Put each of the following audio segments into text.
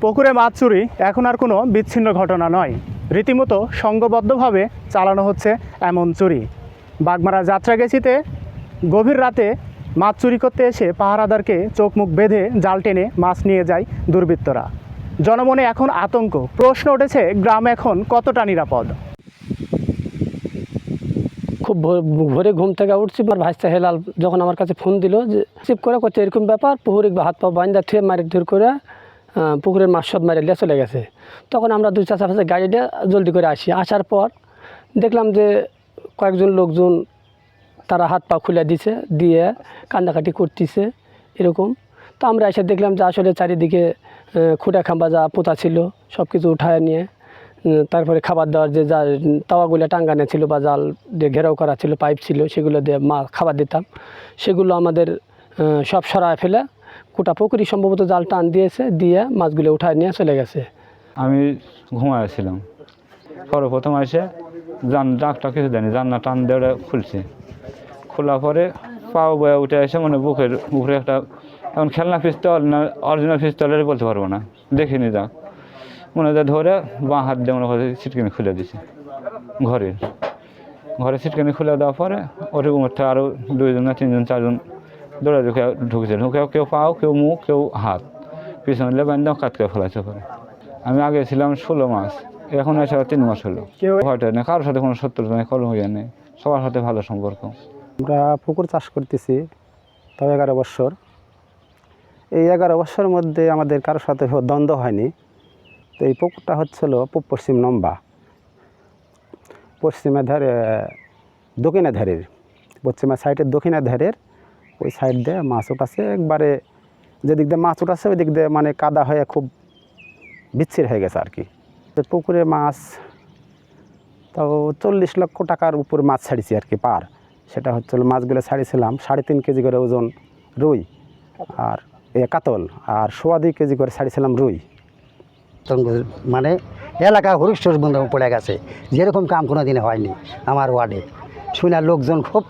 পুকুরে মাছ চুরি এখন আর কোনো বিচ্ছিন্ন ঘটনা নয়। রীতিমতো সংঘবদ্ধভাবে চালানো হচ্ছে এমন চুরি। বাগমারা যাত্রা গেছিতে গভীর রাতে মাছ চুরি করতে এসে পাহারাদারকে চোখ মুখ বেঁধে জাল টেনে মাছ নিয়ে যায় দুর্বৃত্তরা। জনমনে এখন আতঙ্ক। প্রশ্ন উঠেছে, গ্রাম এখন কতটা নিরাপদ? খুব ভোর- ঘুম থেকে উঠছি আমার ভাইস্তা হেলাল যখন আমার কাছে ফোন দিল যে চিপ করে করছে এরকম ব্যাপার, পুকুরে হাত পা বান্ধা থুয়ে মারি ধর করে পুকুরের মাছ সব মারি চলে গেছে। তখন আমরা দুই চাষা ফাঁসে গাড়ি দিয়ে জলদি করে আসি। আসার পর দেখলাম যে কয়েকজন লোকজন তারা হাত পা খুলে দিছে, দিয়ে কান্দাকাটি করতেছে, এরকম। তো আমরা এসে দেখলাম যে আসলে চারিদিকে খুঁটা খাম্বা যা পোতা ছিল সব কিছু উঠায় নিয়ে তারপরে খাবার দেওয়ার যে যা তাওয়াগুলো টাঙ্গানো ছিল বা জাল দিয়ে ঘেরাও করা ছিল, পাইপ ছিল, সেগুলো দিয়ে মা খাবার দিতাম। সেগুলো আমাদের সব সরায় ফেলে কোটা পুকুরি সম্ভবত জাল টান দিয়েছে, দিয়ে মাছগুলো উঠায় নিয়ে চলে গেছে। আমি ঘুমাইছিলাম সর্বপ্রথম এসে জান ডাকটা কিছু দেয়নি জান্না টান দিয়ে খুলছে। খোলা পরে পাও বয়ে উঠে এসে মানে বুকের উপরে একটা এখন খেলনা পিস্তল না অরিজিনাল পিস্তলের বলতে পারব না। দেখিনি যাক মনে হয় ধরে বাঁ হাত দিয়ে মনে হয় ছিটকিনি খুলে দিছে ঘরের। ঘরে ছিটকিনি খুলে দেওয়ার পরে ওর মধ্যে আরও দুইজন না তিনজন, চারজন দৌড়ে ঢুকে ঢুকেছে ঢুকে কেউ পাও কেউ মুখ কেউ হাত পিছনে লেবান কাটকে ফেলাছে পরে আমি আগে ছিলাম ষোলো মাস এখন এসে তিন মাস হলো কেউ ভয়টা নেই কারোর সাথে কোনো শত্রুতা নেই কলম ইয়ে নেই সবার সাথে ভালো সম্পর্ক আমরা পুকুর চাষ করতেছি তাও এগারো বছর এই এগারো বছরের মধ্যে আমাদের কারোর সাথে দ্বন্দ্ব হয়নি তো এই পুকুরটা হচ্ছিল পশ্চিম নম্বা পশ্চিমে ধারে দক্ষিণে ধারের পশ্চিমের সাইডের দক্ষিণে ধারের ওই সাইড দিয়ে মাছ উঠাছে। একবারে যেদিক দিয়ে মাছ উঠাছে ওই দিক দিয়ে মানে কাদা হয়ে খুব বিচ্ছির হয়ে গেছে আর কি। পুকুরে মাছ, তাও চল্লিশ লক্ষ টাকার উপর মাছ ছাড়িছি আর কি পার। সেটা হচ্ছে মাছগুলো ছাড়িয়েছিলাম সাড়ে তিন কেজি করে ওজন রুই আর এ কাতল আর সোয়া দুই কেজি করে ছাড়িয়েছিলাম রুই। মানে এলাকা হরিষ্ঠর বন্ধ পড়ে গেছে। যেরকম কাম কোনো দিনে হয়নি আমার ওয়ার্ডে। শুনে লোকজন খুব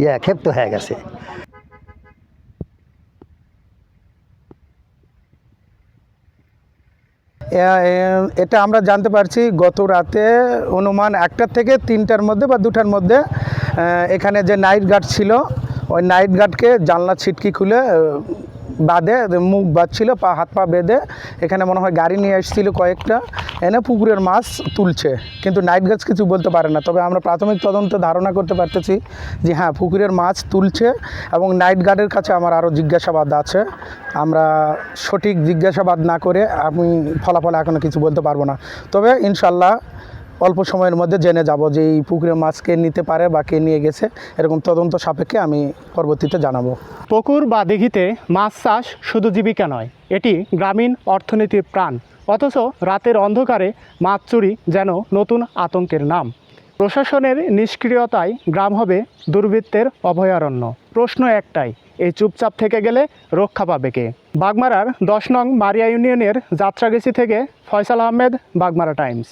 ইয়ে ক্ষিপ্ত হয়ে গেছে। এটা আমরা জানতে পারছি, গত রাতে অনুমান একটার থেকে তিনটার মধ্যে বা দুটার মধ্যে এখানে যে নাইট গার্ড ছিল, ওই নাইট গার্ডকে জানলা ছিটকি খুলে বাঁধে, মুখ বাঁধছিল, পা, হাত পা বেঁধে, এখানে মনে হয় গাড়ি নিয়ে এসেছিল কয়েকটা। এনে পুকুরের মাছ তুলছে। কিন্তু নাইট গার্ডস কিছু বলতে পারে না। তবে আমরা প্রাথমিক তদন্তে ধারণা করতে পারতেছি যে হ্যাঁ পুকুরের মাছ তুলছে এবং নাইট গার্ডের কাছে আমার আরও জিজ্ঞাসাবাদ আছে। আমরা সঠিক জিজ্ঞাসাবাদ না করে আমি ফলাফল এখনও কিছু বলতে পারব না। তবে ইনশাল্লাহ অল্প সময়ের মধ্যে জেনে যাব যে এই পুকুরে মাছ কে নিতে পারে বা কে নিয়ে গেছে। এরকম তদন্ত সাপেক্ষে আমি পরবর্তীতে জানাব। পুকুর বা দিঘিতে মাছ চাষ শুধু জীবিকা নয়, এটি গ্রামীণ অর্থনীতির প্রাণ। অথচ রাতের অন্ধকারে মাছ চুরি যেন নতুন আতঙ্কের নাম। প্রশাসনের নিষ্ক্রিয়তায় গ্রাম হবে দুর্বৃত্তের অভয়ারণ্য। প্রশ্ন একটাই, এই চুপচাপ থেকে গেলে রক্ষা পাবে কে? বাগমারার দশ নং মারিয়া ইউনিয়নের যাত্রাগেছি থেকে ফয়সাল আহমেদ, বাগমারা টাইমস।